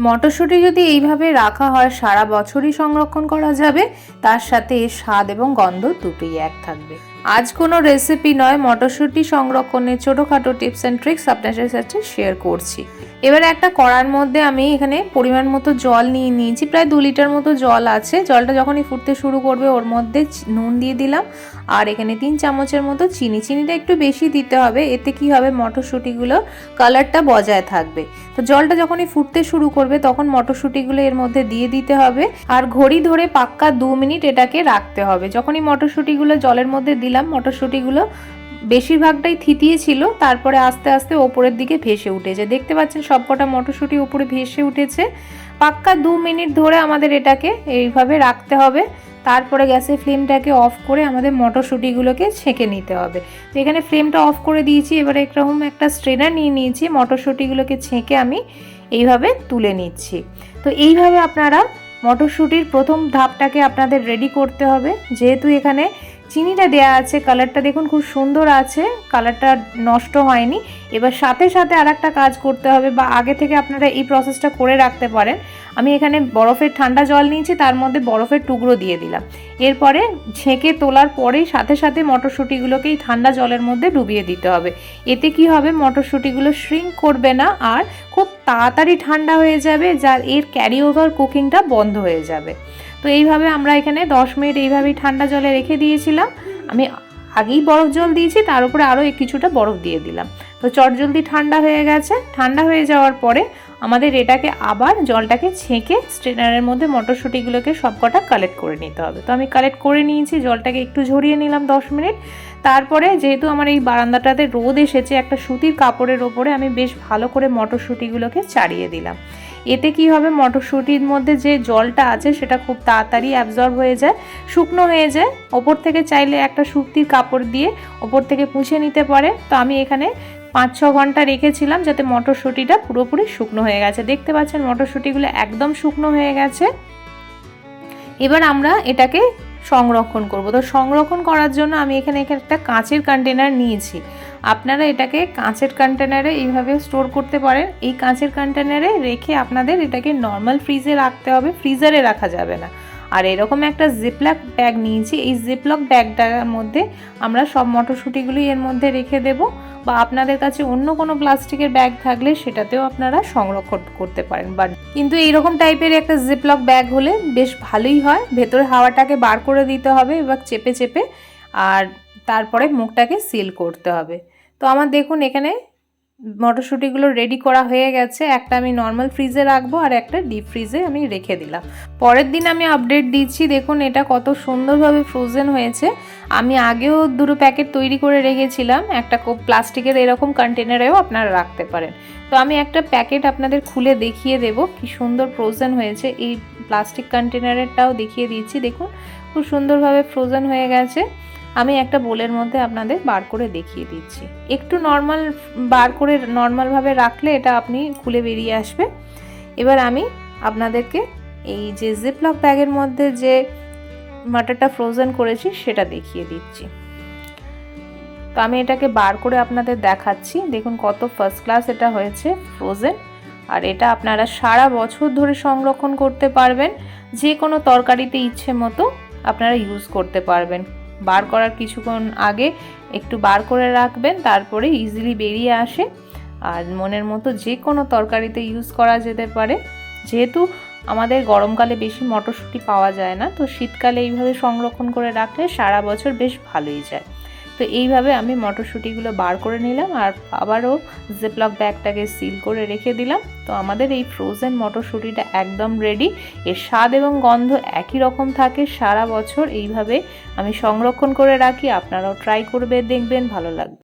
মটরশুঁটি যদি এইভাবে রাখা হয়, সারা বছরই সংরক্ষণ করা যাবে। তার সাথে এর স্বাদ এবং গন্ধ দুটোই এক থাকবে। আজ কোনো রেসিপি নয়, মটরশুঁটি সংরক্ষণের ছোটোখাটো টিপস অ্যান্ড ট্রিক্স আপনাদের সাথে শেয়ার করছি। এবারে একটা কড়ার মধ্যে আমি এখানে পরিমাণ মতো জল নিয়ে নিয়েছি। প্রায় দু লিটার মতো জল আছে। জলটা যখনই ফুটতে শুরু করবে, ওর মধ্যে নুন দিয়ে দিলাম। আর এখানে তিন চামচের মতো চিনি। চিনিটা একটু বেশি দিতে হবে। এতে কি হবে? মটরশুঁটিগুলো কালারটা বজায় থাকবে। তো জলটা যখনই ফুটতে শুরু করবে, তখন মটরশুঁটিগুলো এর মধ্যে দিয়ে দিতে হবে। আর ঘড়ি ধরে পাক্কা দু মিনিট এটাকে রাখতে হবে। যখনই মটরশুঁটিগুলো জলের মধ্যে দিলাম, মটরশুঁটিগুলো বেশিরভাগটাই থিতিয়ে ছিল, তারপরে আস্তে আস্তে ওপরের দিকে ভেসে উঠেছে। দেখতে পাচ্ছেন সবকটা মটরশুঁটি উপরে ভেসে উঠেছে। পাক্কা দু মিনিট ধরে আমাদের এটাকে এইভাবে রাখতে হবে। তারপরে গ্যাসের ফ্লেমটাকে অফ করে আমাদের মটরশুঁটিগুলোকে ছেঁকে নিতে হবে। তো এখানে ফ্লেমটা অফ করে দিয়েছি, এবারে এরকম একটা স্ট্রেনার নিয়ে নিয়েছি। মটরশুঁটিগুলোকে ছেঁকে আমি এইভাবে তুলে নিচ্ছি। তো এইভাবে আপনারা মটরশুঁটির প্রথম ধাপটাকে আপনাদের রেডি করতে হবে। যেহেতু এখানে চিনিটা দেয়া আছে কালারটা দেখুন খুব সুন্দর আছে কালারটা নষ্ট হয়নি। এবার সাথে সাথে আর একটা কাজ করতে হবে বা আগে থেকে আপনারা এই প্রসেসটা করে রাখতে পারেন। আমি এখানে বরফের ঠান্ডা জল নিয়েছি, তার মধ্যে বরফের টুকরো দিয়ে দিলাম। এরপরে ছেঁকে তোলার পরেই সাথে সাথে মটরশুঁটিগুলোকে এই ঠান্ডা জলের মধ্যে ডুবিয়ে দিতে হবে। এতে কি হবে? মটরশুঁটিগুলো শ্রিঙ্ক করবে না আর খুব তাড়াতাড়ি ঠান্ডা হয়ে যাবে, যার এর ক্যারি ওভার কুকিংটা বন্ধ হয়ে যাবে। তো এইভাবে আমরা এখানে দশ মিনিট এইভাবেই ঠান্ডা জলে রেখে দিয়েছিলাম। আমি আগেই বরফ জল দিয়েছি, তার উপরে আরও কিছুটা বরফ দিয়ে দিলাম। তো চটজলদি ঠান্ডা হয়ে গেছে। ঠান্ডা হয়ে যাওয়ার পরে আমাদের এটাকে আবার জলটাকে ছেঁকে স্ট্রেনারের মধ্যে মটরশুঁটিগুলোকে সবকটা কালেক্ট করে নিতে হবে। তো আমি কালেক্ট করে নিয়েছি, জলটাকে একটু ঝরিয়ে নিলাম দশ মিনিট। তারপরে যেহেতু আমার এই বারান্দাটাতে রোদ এসেছে, একটা সুতির কাপড়ের ওপরে আমি বেশ ভালো করে মটরশুঁটিগুলোকে চাড়িয়ে দিলাম। এতে কি হবে? মটরশুঁটির মধ্যে যে জলটা আছে সেটা খুব তাড়াতাড়ি অ্যাবজর্ব হয়ে যায়, শুকনো হয়ে যায়। ওপর থেকে চাইলে একটা সুতির কাপড় দিয়ে ওপর থেকে পুষে নিতে পারে। তো আমি এখানে পাঁচ ছ ঘণ্টা রেখেছিলাম যাতে মটরশুঁটিটা পুরোপুরি শুকনো হয়ে গেছে। দেখতে পাচ্ছেন মটরশুঁটিগুলো একদম শুকনো হয়ে গেছে। এবার আমরা এটাকে সংরক্ষণ করব। তো সংরক্ষণ করার জন্য আমি এখানে এখানে একটা কাঁচের কন্টেনার নিয়েছি। আপনারা এটাকে কাঁচের কন্টেনারে এইভাবে স্টোর করতে পারেন। এই কাঁচের কন্টেনারে রেখে আপনাদের এটাকে নর্মাল ফ্রিজে রাখতে হবে। ফ্রিজারে রাখা যাবে না। আর এরকম একটা জিপলক ব্যাগ নিয়েছি। এই জিপলক ব্যাগটার মধ্যে আমরা সব মটরশুঁটিগুলি এর মধ্যে রেখে দেব বা আপনাদের কাছে অন্য কোনো প্লাস্টিকের ব্যাগ থাকলে সেটাতেও আপনারা সংরক্ষণ করতে পারেন। বাট কিন্তু এইরকম টাইপের একটা জিপলক ব্যাগ হলে বেশ ভালোই হয়। ভেতরে হাওয়াটাকে বার করে দিতে হবে এবার চেপে চেপে আর তারপরে মুখটাকে সিল করতে হবে। তো আমার দেখুন এখানে মটরশুঁটিগুলো রেডি করা হয়ে গেছে। একটা আমি নর্মাল ফ্রিজে রাখব আর একটা ডিপ ফ্রিজে আমি রেখে দিলাম। পরের দিন আমি আপডেট দিচ্ছি। দেখুন, এটা কত সুন্দরভাবে ফ্রোজেন হয়েছে। আমি আগেও দুটো প্যাকেট তৈরি করে রেখেছিলাম। একটা প্লাস্টিকের এরকম কন্টেনারেও আপনারা রাখতে পারেন। তো আমি একটা প্যাকেট আপনাদের খুলে দেখিয়ে দেব। কি সুন্দর ফ্রোজেন হয়েছে। এই প্লাস্টিক কন্টেনারেরটাও দেখিয়ে দিচ্ছি। দেখুন, খুব সুন্দরভাবে ফ্রোজেন হয়ে গেছে। আমি একটা বোলের মধ্যে আপনাদের বার করে দেখিয়ে দিচ্ছি। একটু নর্মাল বার করে নর্মালভাবে রাখলে এটা আপনি খুলে বেরিয়ে আসবে। এবার আমি আপনাদেরকে এই যে জিপলক ব্যাগের মধ্যে যে মাটারটা ফ্রোজেন করেছি, সেটা দেখিয়ে দিচ্ছি। তো আমি এটাকে বার করে আপনাদের দেখাচ্ছি। দেখুন কত ফার্স্ট ক্লাস এটা হয়েছে ফ্রোজেন আর এটা আপনারা সারা বছর ধরে সংরক্ষণ করতে পারবেন। যে কোনো তরকারিতে ইচ্ছে মতো আপনারা ইউজ করতে পারবেন। বার করার কিছুক্ষণ আগে একটু বার করে রাখবেন, তারপরে ইজিলি বেরিয়ে আসে। আর মনের মতো যে কোনো তরকারিতে ইউজ করা যেতে পারে। যেহেতু আমাদের গরমকালে বেশি মটরশুঁটি পাওয়া যায় না, তো শীতকালে এইভাবে সংরক্ষণ করে রাখলে সারা বছর বেশ ভালোই যায়। তো এইভাবে আমি মটরশুঁটিগুলো বার করে নিলাম আর আবারও জেপলক ব্যাগটাকে সিল করে রেখে দিলাম। তো আমাদের এই ফ্রোজেন মটরশুঁটিটা একদম রেডি এর স্বাদ এবং গন্ধ একই রকম থাকে সারা বছর। এইভাবে আমি সংরক্ষণ করে রাখি। আপনারাও ট্রাই করবে, দেখবেন, ভালো লাগবে।